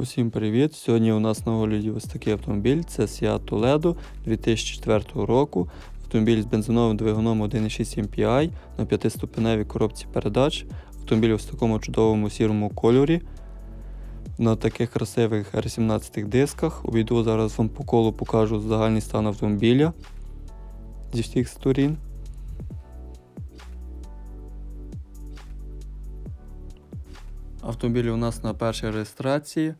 Усім привіт! Сьогодні у нас на огляді ось такий автомобіль. Це Seat Toledo 2004 року. Автомобіль з бензиновим двигуном 1.6 MPI на 5-ступеневій коробці передач. Автомобіль ось в такому чудовому сірому кольорі. На таких красивих R17 дисках. Обійду зараз вам по колу покажу загальний стан автомобіля зі всіх сторін. Автомобіль у нас на першій реєстрації.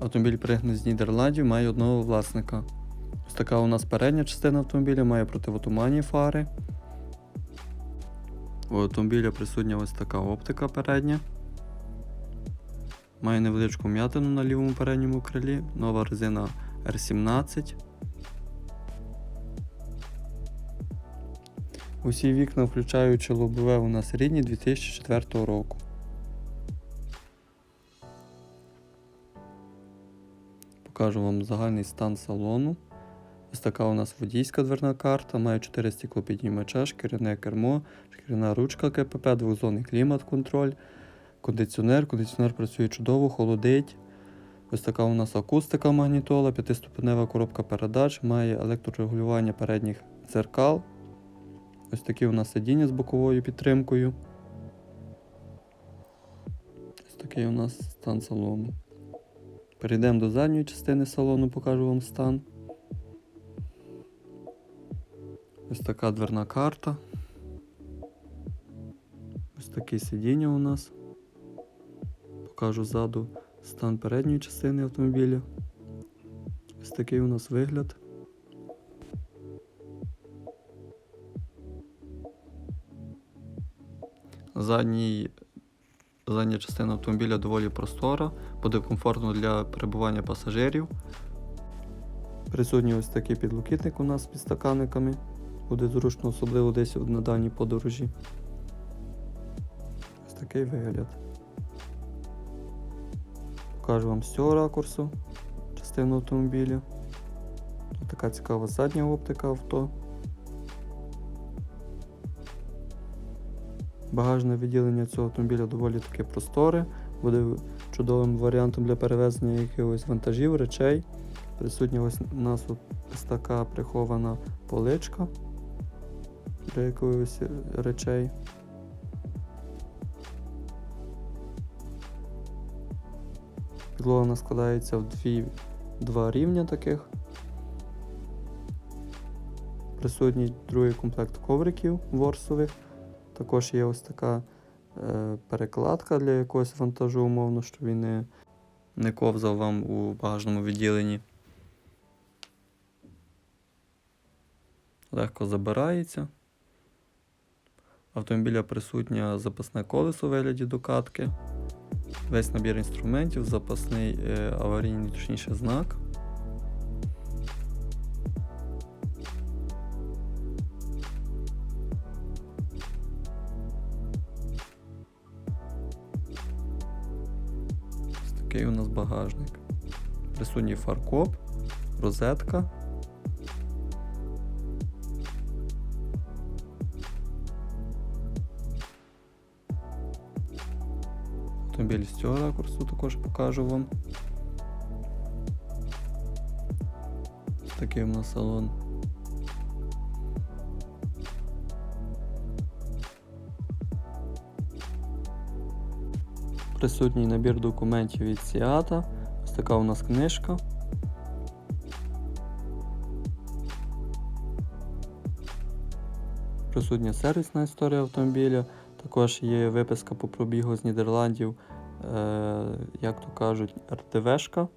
Автомобіль пригнаний з Нідерландів, має одного власника. Ось така у нас передня частина автомобіля, має противотуманні фари. У автомобіля присутня ось така оптика передня. Має невеличку м'ятину на лівому передньому крилі, нова резина R17. Усі вікна, включаючи лобове, у нас рідні 2004 року. Покажу вам загальний стан салону. Ось така у нас водійська дверна карта, має 4 стеклопіднімача, шкіряне кермо, шкіряна ручка КПП, двохзонний клімат-контроль, кондиціонер. Кондиціонер працює чудово, холодить. Ось така у нас акустика магнітола, п'ятиступенева коробка передач, має електрорегулювання передніх дзеркал. Ось такі у нас сидіння з боковою підтримкою. Ось такий у нас стан салону. Перейдемо до задньої частини салону, покажу вам стан. Ось така дверна карта. Ось таке сидіння у нас. Покажу ззаду стан передньої частини автомобіля. Ось такий у нас вигляд. Задній Задня частина автомобіля доволі простора, буде комфортно для перебування пасажирів. Присутній ось такий підлокітник у нас з підстаканниками. Буде зручно, особливо десь на дальній подорожі. Ось такий вигляд. Покажу вам з цього ракурсу частину автомобіля. Така цікава задня оптика авто. Багажне відділення цього автомобіля доволі таке просторе, буде чудовим варіантом для перевезення якихось вантажів, речей. Присутня ось у нас ось така прихована поличка для якихось речей. Підлога нас складається в дві, два рівня таких. Присутній другий комплект ковриків ворсових. Також є ось така е, перекладка для якогось вантажу, умовно, щоб він не, не ковзав вам у багажному відділенні. Легко забирається. Автомобіля присутнє запасне колесо у вигляді докатки. Весь набір інструментів, запасний е, аварійний, точніше, знак. Такий у нас багажник. Присутній фаркоп, розетка. Автомобіль з цього ракурсу також покажу вам. Такий у нас салон. Присутній набір документів від Сіата. Ось така у нас книжка. Присутня сервісна історія автомобіля. Також є виписка по пробігу з Нідерландів, е, як то кажуть, РТВшка.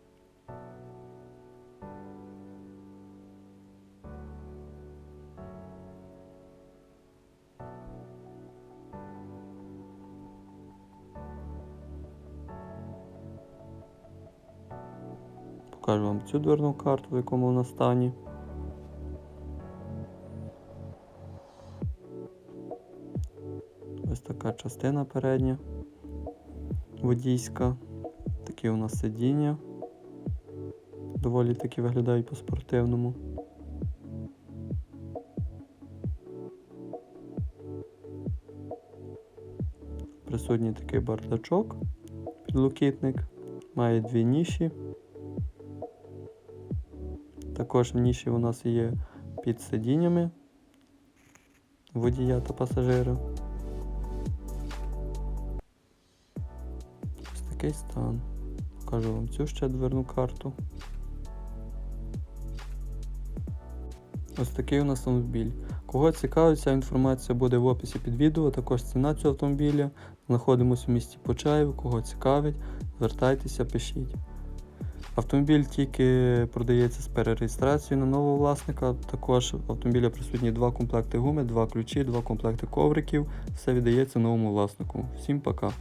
Покажу вам цю дверну карту, в якому вона стані. Ось така частина передня водійська. Такі у нас сидіння. Доволі таки виглядають по-спортивному. Присутній такий бардачок, підлокітник. Має дві ніші. Також ніші у нас є під сидіннями водія та пасажира. Ось такий стан. Покажу вам цю ще дверну карту. Ось такий у нас автомобіль. Кого цікавить, ця інформація буде в описі під відео, також ціна цього автомобіля. Знаходимося в місті Почаїв. Кого цікавить, звертайтеся, пишіть. Автомобіль тільки продається з перереєстрацією на нового власника. Також в автомобіля присутні два комплекти гуми, два ключі, два комплекти ковриків. Все віддається новому власнику. Всім пока.